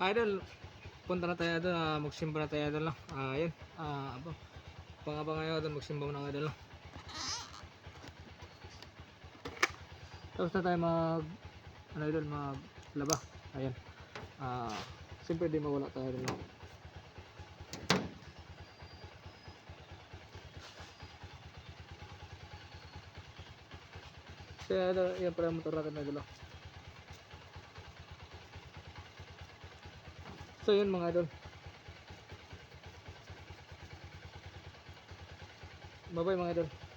Idol, punta na tayo doon, ah, magsimba na tayo doon lang. Ah, yun. Ah, abo. Pangabang ngayon doon, magsimba muna nga doon lang. Tapos na tayo mag, ano idol, maglaba. Ayan. Ah, siyempre di mawala tayo doon lang. Kaya ano, yan pala yung motor natin na idol. oh. So yun mga idol. Bye mga idol.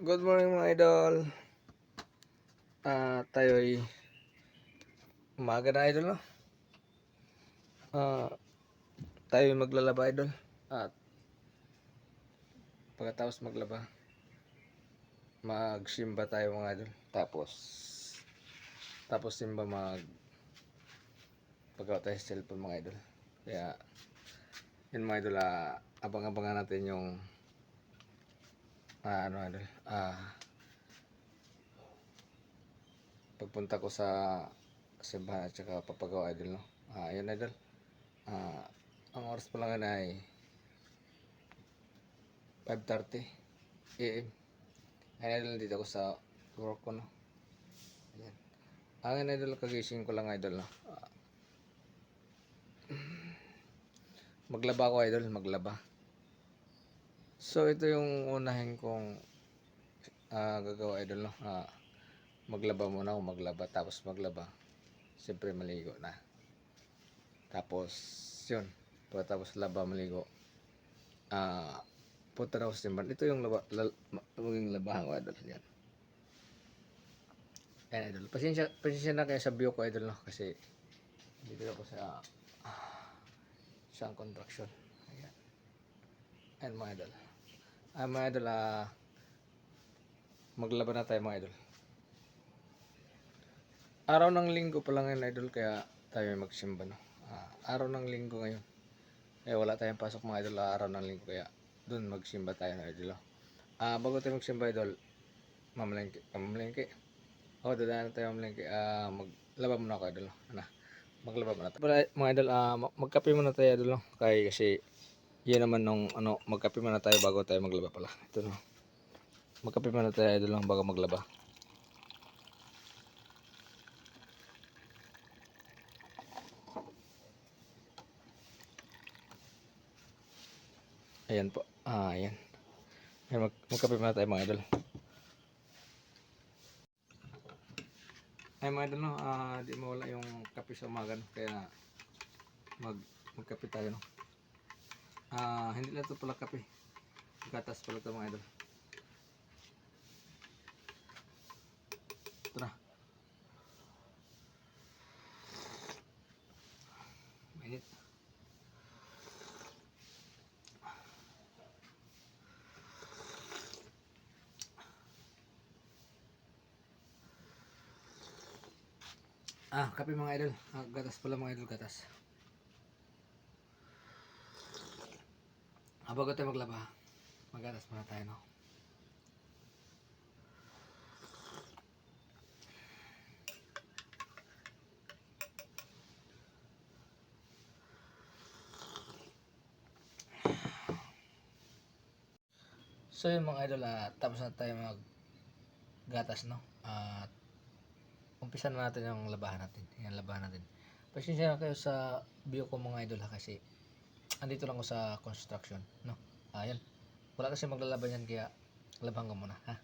Good morning mga idol. Ah, tayo'y umaga na idol no. Ah, tayo'y maglalaba idol. At pagkatapos maglaba, magsimba tayo mga idol. Tapos tapos simba mag paggawa tayo sa cellphone mga idol. Kaya yun mga idol, ah, abang-abangan natin yung ah, ano idol, ah, pagpunta ko sa simbahan at saka papagawa idol no. Ah, ayun idol. Ah, ang oras pa lang ay 5:30 AM. Ayun idol dito ako sa work ko no. Ayan. Ang idol kagising ko lang idol no. Ah, maglaba ko idol, maglaba. So ito yung unahin kong ah, gagawa idol no. Ah, maglaba muna ako maglaba tapos maglaba. Siyempre maligo na. Tapos yun. Pagkatapos laba maligo. Ah, punta na sa simbahan. Ito yung laba, lal, ma- maging labahan ko idol. Yan. Yan idol. Pasensya, pasensya na kayo sa view ko idol no. Kasi dito ako sa ah, isang contraction. Ayan. Ayan mga idol. Ah, mga idol, ah, maglaba na tayo mga idol. Araw ng linggo pa lang ngayon idol, kaya tayo magsimba no. Ah, araw ng linggo ngayon. Eh wala tayong pasok mga idol, ah, araw ng linggo kaya dun magsimba tayo na idol. oh. Ah, bago tayo magsimba idol, mamalengke, mamalengke. Oh, dadaan na tayo mamalengke. Ah, maglaba muna ako idol. oh. Ano? Maglaba muna tayo. Mga idol, ah, mag- magkape muna tayo idol. no? Kaya kasi yan naman nung ano, magkape muna tayo bago tayo maglaba pala. Ito no. Magkape muna tayo idol lang bago maglaba. Ayan po. Ah, ayan. Ayan, mag magkape muna tayo mga idol. Ay mga idol no, ah, di mawala yung kape sa umaga no? kaya mag magkape tayo no. Ah, hindi lang ito pala kape. Gatas pala ito mga idol. Ito na. Mainit. Ah, kape mga idol. Ah, gatas pala mga idol, gatas. Bago tayo maglaba, magatas muna tayo, no? So yun mga idol, ah, tapos na tayo mag gatas, no? At umpisa na natin yung labahan natin. Yan, labahan natin. Pasensya na kayo sa view ko mga idol ha, kasi andito lang ako sa construction, no? Ayan. Wala kasi maglalaban yan kaya laban ko muna, ha?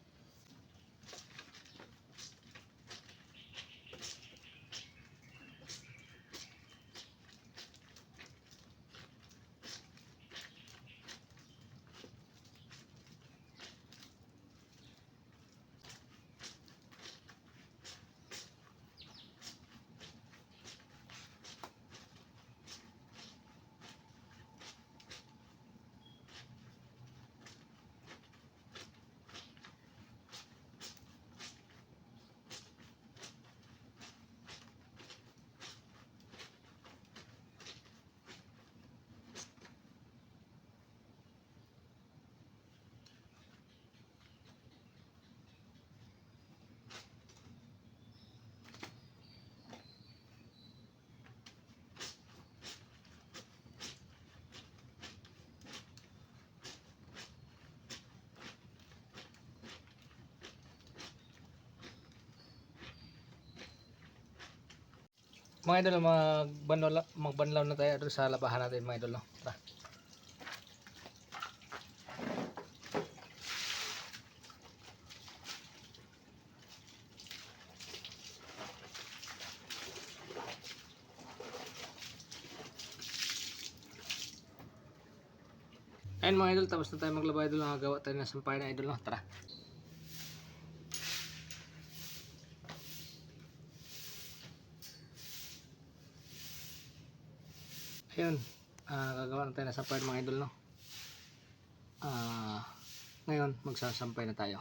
Mga idol, magbanlaw, magbanlaw na tayo doon sa labahan natin mga idol. No? Tara. Ayun mga idol, tapos na tayo maglaba idol. Nakagawa tayo ng sampay na idol. No? Tara. Ayun, ah gagawa na tayo ng mga idol, no? Ah, ngayon, magsasampay na tayo.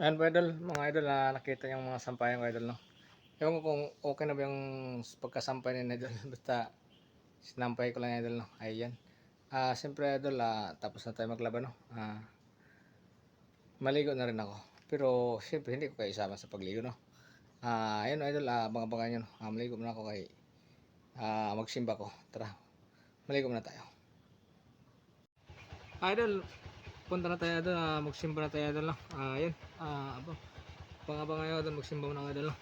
Ayan po idol, mga idol, ah, nakita yung mga sampayan ko idol, no? Ewan ko kung okay na ba yung pagkasampay ni idol. Basta, sinampay ko lang idol, no? Ayan. Ah, siyempre idol, ah, tapos na tayo maglaban, no? Ah, maligo na rin ako. Pero, siyempre, hindi ko kayo isama sa pagligo, no? Ah, ayun idol, ah, banga-banga nyo, no? Ah, maligo muna ako kay, ah, magsimba ko. Tara, maligo muna tayo. Idol, punta na tayo doon, ah, magsimba na tayo doon lang. Ah, yun. Ah, abo. Pangabang ngayon doon, magsimba muna kayo doon lang.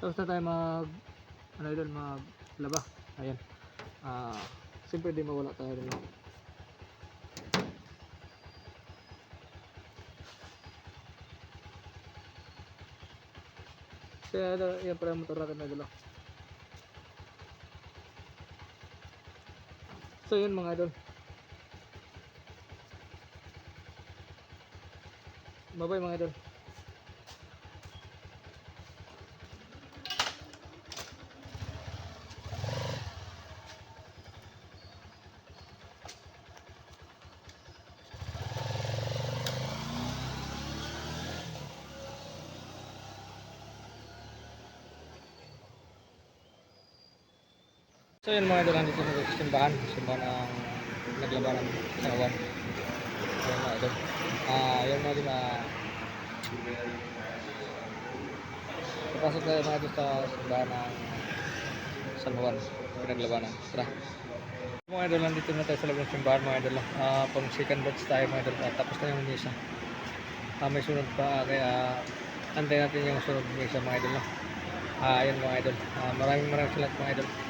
Tapos na tayo mag, ano doon, maglaba. Ayan. Ah, siyempre di mawala tayo doon lang. Kaya ano, yan yung motor natin na doon lang. So yun mga idol. Bye bye mga idol. So yun mga idol, nandito na sa simbahan. Simbahan ng naglabanan sa awan. Ayun mga idol. Ah, yun mga idol na Papasok tayo mga idol sa simbahan ng San Juan. Pinaglabanan. Tara. Mga idol, nandito na tayo sa loob ng simbahan mga idol. Ah, pang second batch tayo mga idol. Ah, tapos na yung misa. Ah, may sunod pa kaya antay natin yung sunod misa mga idol. Ah, ayun mga idol. Ah, maraming maraming salamat mga idol.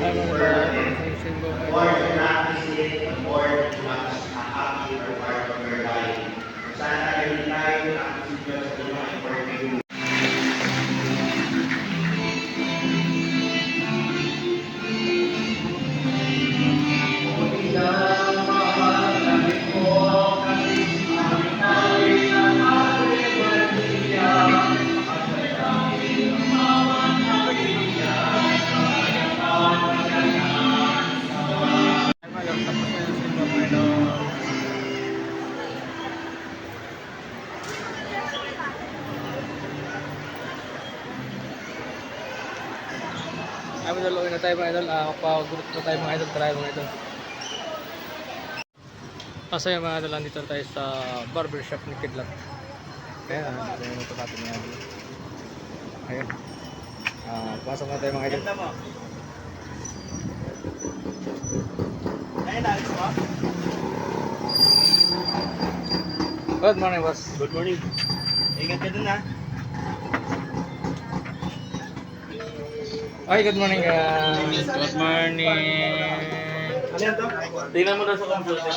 Ano ba? Tayo mga idol. Ah, magpapagulot na tayo mga idol. Try mga idol. Masaya mga idol, nandito na tayo sa barbershop ni Kidlat. Ayan, ah, ito yung motor natin mga idol. Ayun. Ah, pasok na tayo mga idol. Ayun, alis mo? Good morning, boss. Good morning. Ingat ka dun ha. Okay, good morning guys. Good morning. Ano? Tingnan mo daw sa computer.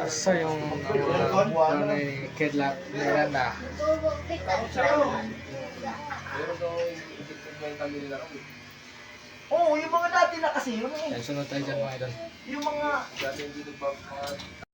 Asa yung ano, ni Kidlat Miranda? Oo, yung mga dati na kasi, Yan, sunod tayo dyan mga idol. yung mga... Dati hindi nagpapakalat.